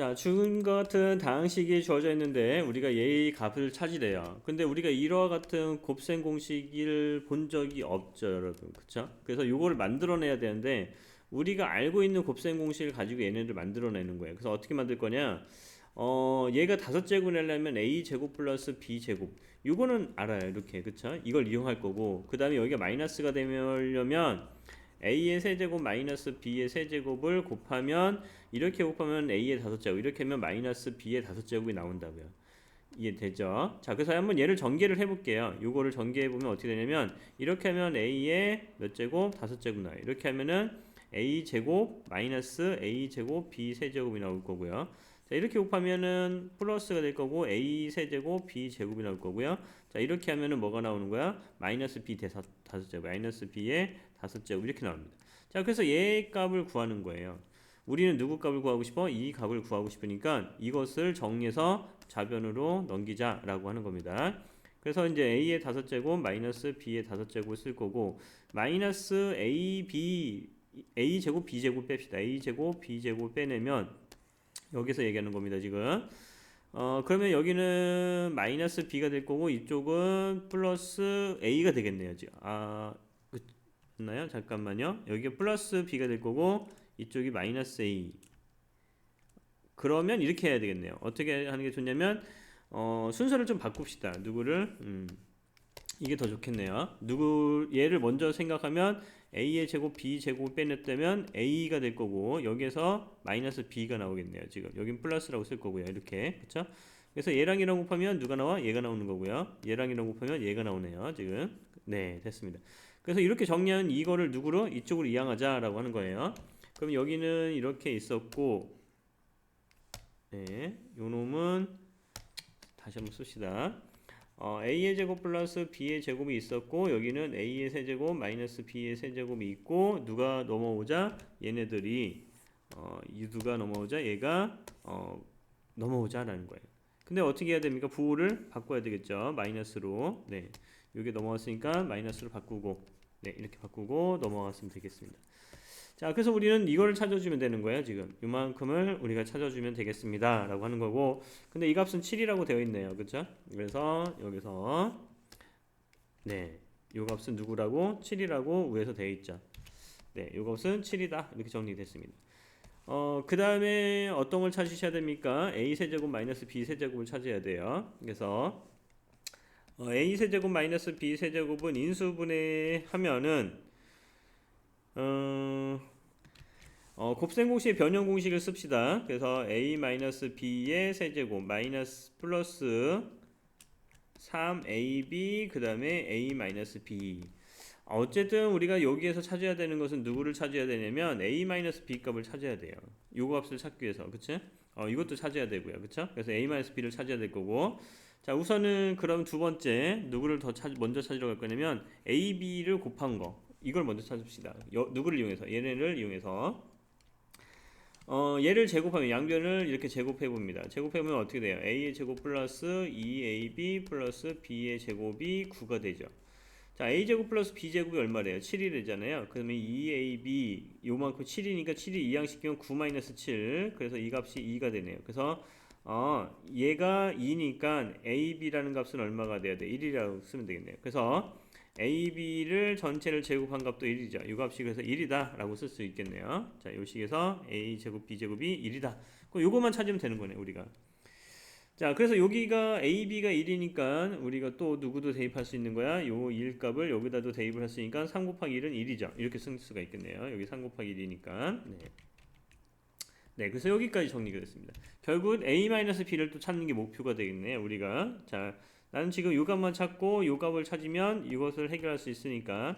자, 준 같은 다항식이 주어져 있는데 우리가 얘의 값을 찾으래요. 근데 우리가 이와 같은 곱셈 공식을 본 적이 없죠, 여러분. 그쵸? 그래서 요거를 만들어내야 되는데 우리가 알고 있는 곱셈 공식을 가지고 얘네를 만들어내는 거예요. 그래서 어떻게 만들 거냐? 어, 얘가 다섯 제곱 내려면 a 제곱 플러스 b 제곱. 요거는 알아요, 이렇게. 그쵸? 이걸 이용할 거고. 그 다음에 여기가 마이너스가 되려면 a의 세제곱 마이너스 b의 세제곱을 곱하면 이렇게 곱하면 a의 다섯 제곱 이렇게 하면 마이너스 b의 다섯 제곱이 나온다고요. 이해되죠? 자, 그래서 한번 얘를 전개를 해볼게요. 요거를 전개해 보면 어떻게 되냐면 이렇게 하면 a의 몇 제곱 다섯 제곱 나요. 이렇게 하면은 a 제곱 마이너스 a 제곱 b 세제곱이 나올 거고요. 자, 이렇게 곱하면은 플러스가 될 거고 a 세제곱 b 제곱이 나올 거고요. 자, 이렇게 하면은 뭐가 나오는 거야? 마이너스 b 대사 다섯 제곱 마이너스 b의 다섯 제곱 이렇게 나옵니다. 자, 그래서 얘 값을 구하는 거예요. 우리는 누구 값을 구하고 싶어? 이 값을 구하고 싶으니까 이것을 정리해서 좌변으로 넘기자라고 하는 겁니다. 그래서 이제 a의 다섯 제곱 마이너스 b의 다섯 제곱을 쓸 거고 마이너스 a b a 제곱 b 제곱 뺍시다. a 제곱 b 제곱 빼내면 여기서 얘기하는 겁니다. 지금 어 그러면 여기는 마이너스 b가 될 거고 이쪽은 플러스 a가 되겠네요. 지금 아 맞나요? 잠깐만요. 여기가 플러스 b가 될 거고 이쪽이 마이너스 a. 그러면 이렇게 해야 되겠네요. 어떻게 하는 게 좋냐면 어, 순서를 좀 바꿉시다. 누구를 음, 이게 더 좋겠네요. 누구 얘를 먼저 생각하면 a의 제곱 b 제곱 빼냈다면 a가 될 거고 여기에서 마이너스 b가 나오겠네요. 지금 여긴 플러스라고 쓸 거고요. 이렇게 그렇죠? 그래서 얘랑 얘랑 곱하면 누가 나와? 얘가 나오는 거고요. 얘랑 얘랑 곱하면 얘가 나오네요. 지금 네 됐습니다. 그래서 이렇게 정리한 이거를 누구로 이쪽으로 이양하자라고 하는 거예요. 그럼 여기는 이렇게 있었고 네, 요 놈은 다시 한번 씁시다. 어, a의 제곱 플러스 b의 제곱이 있었고 여기는 a의 세제곱 마이너스 b의 세제곱이 있고 누가 넘어오자 얘네들이 어, 이 누가 넘어오자 얘가 어, 넘어오자라는 거예요. 근데 어떻게 해야 됩니까? 부호를 바꿔야 되겠죠. 마이너스로. 네. 여기 넘어왔으니까 마이너스로 바꾸고 네, 이렇게 바꾸고 넘어갔으면 되겠습니다. 자, 그래서 우리는 이거를 찾아주면 되는 거예요, 지금. 이만큼을 우리가 찾아주면 되겠습니다. 라고 하는 거고. 근데 이 값은 7이라고 되어 있네요. 그쵸? 그래서 여기서, 네. 이 값은 누구라고? 7이라고 위에서 되어 있죠. 네. 이 값은 7이다. 이렇게 정리됐습니다. 어, 그 다음에 어떤 걸 찾으셔야 됩니까? a 세제곱 마이너스 b 세제곱을 찾아야 돼요. 그래서, 어, a 세제곱 마이너스 b 세제곱은 인수분해 하면은, 어, 어, 곱셈 공식의 변형 공식을 씁시다. 그래서 a 마이너스 b의 세제곱 마이너스 플러스 3ab 그 다음에 a 마이너스 b 어쨌든 우리가 여기에서 찾아야 되는 것은 누구를 찾아야 되냐면 a 마이너스 b 값을 찾아야 돼요. 요 값을 찾기 위해서 그치? 어, 이것도 찾아야 되고요. 그쵸? 그래서 a 마이너스 b를 찾아야 될 거고 자 우선은 그럼 두 번째 누구를 더 찾, 먼저 찾으러 갈 거냐면 a, b를 곱한 거 이걸 먼저 찾읍시다. 여, 누구를 이용해서 얘네를 이용해서 어, 얘를 제곱하면 양변을 이렇게 제곱해 봅니다. 제곱해 보면 어떻게 돼요? a의 제곱 플러스 2ab 플러스 b의 제곱이 9가 되죠. 자, a 제곱 플러스 b 제곱이 얼마래요? 7이 되잖아요. 그러면 2ab 요만큼 7이니까 7이 이항시키면 9 마이너스 7. 그래서 이 값이 2가 되네요. 그래서 어, 얘가 2니까 ab라는 값은 얼마가 돼야 돼? 1이라고 쓰면 되겠네요. 그래서 AB를 전체를 제곱한 값도 1이죠. 이 값이 그래서 1이다 라고 쓸 수 있겠네요. 자, 요 식에서 A 제곱 B 제곱이 1이다. 그럼 요것만 찾으면 되는 거네, 우리가. 자, 그래서 여기가 AB가 1이니까 우리가 또 누구도 대입할 수 있는 거야. 요 1 값을 여기다도 대입을 했으니까 3 곱하기 1은 1이죠. 이렇게 쓸 수가 있겠네요. 여기 3 곱하기 1이니까. 네. 네, 그래서 여기까지 정리가 됐습니다. 결국 A-B를 또 찾는 게 목표가 되겠네요, 우리가. 자, 나는 지금 요 값만 찾고 요 값을 찾으면 이것을 해결할 수 있으니까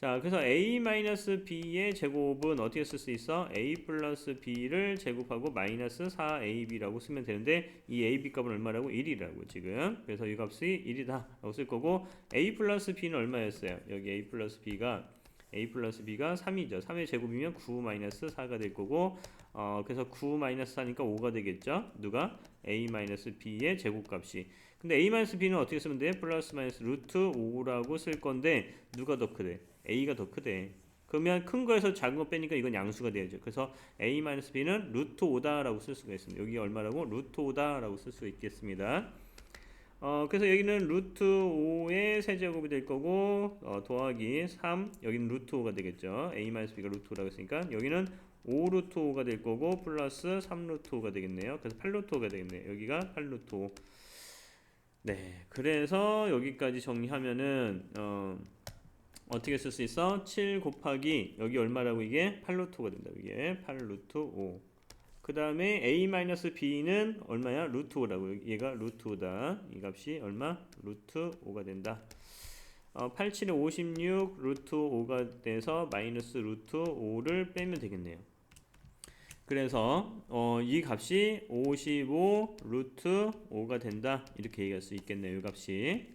자 그래서 a-b의 제곱은 어떻게 쓸 수 있어? a 플러스 b를 제곱하고 마이너스 4ab라고 쓰면 되는데 이 ab 값은 얼마라고? 1이라고 지금 그래서 이 값이 1이다 라고 쓸 거고 a 플러스 b는 얼마였어요? 여기 a 플러스 b가 a 플러스 b가 3이죠 3의 제곱이면 9 마이너스 4가 될 거고 어 그래서 9 마이너스 4니까 5가 되겠죠 누가? a 마이너스 b의 제곱값이 근데 a 마이너스 b는 어떻게 쓰면 돼? 플러스 마이너스 루트 5라고 쓸 건데 누가 더 크대? a가 더 크대. 그러면 큰 거에서 작은 거 빼니까 이건 양수가 돼야죠. 그래서 a 마이너스 b는 루트 5다라고 쓸 수가 있습니다. 여기 얼마라고? 루트 5다라고 쓸 수 있겠습니다. 어, 그래서 여기는 루트 5의 세제곱이 될 거고 어, 더하기 3 여기는 루트 5가 되겠죠. a 마이너스 b가 루트 5라고 했으니까 여기는 5 루트 5가 될 거고 플러스 3 루트 5가 되겠네요. 그래서 8 루트 5가 되겠네요. 여기가 8 루트 5. 네, 그래서 여기까지 정리하면은 어, 어떻게 쓸 수 있어? 7 곱하기 여기 얼마라고 이게 8 루트 5가 된다. 이게 8 루트 5. 그 다음에 a-b는 얼마야? 루트 5라고 얘가 루트 5다 이 값이 얼마? 루트 5가 된다 어, 87에 56 루트 5가 돼서 마이너스 루트 5를 빼면 되겠네요 그래서 어, 이 값이 55 루트 5가 된다. 이렇게 얘기할 수 있겠네요 이 값이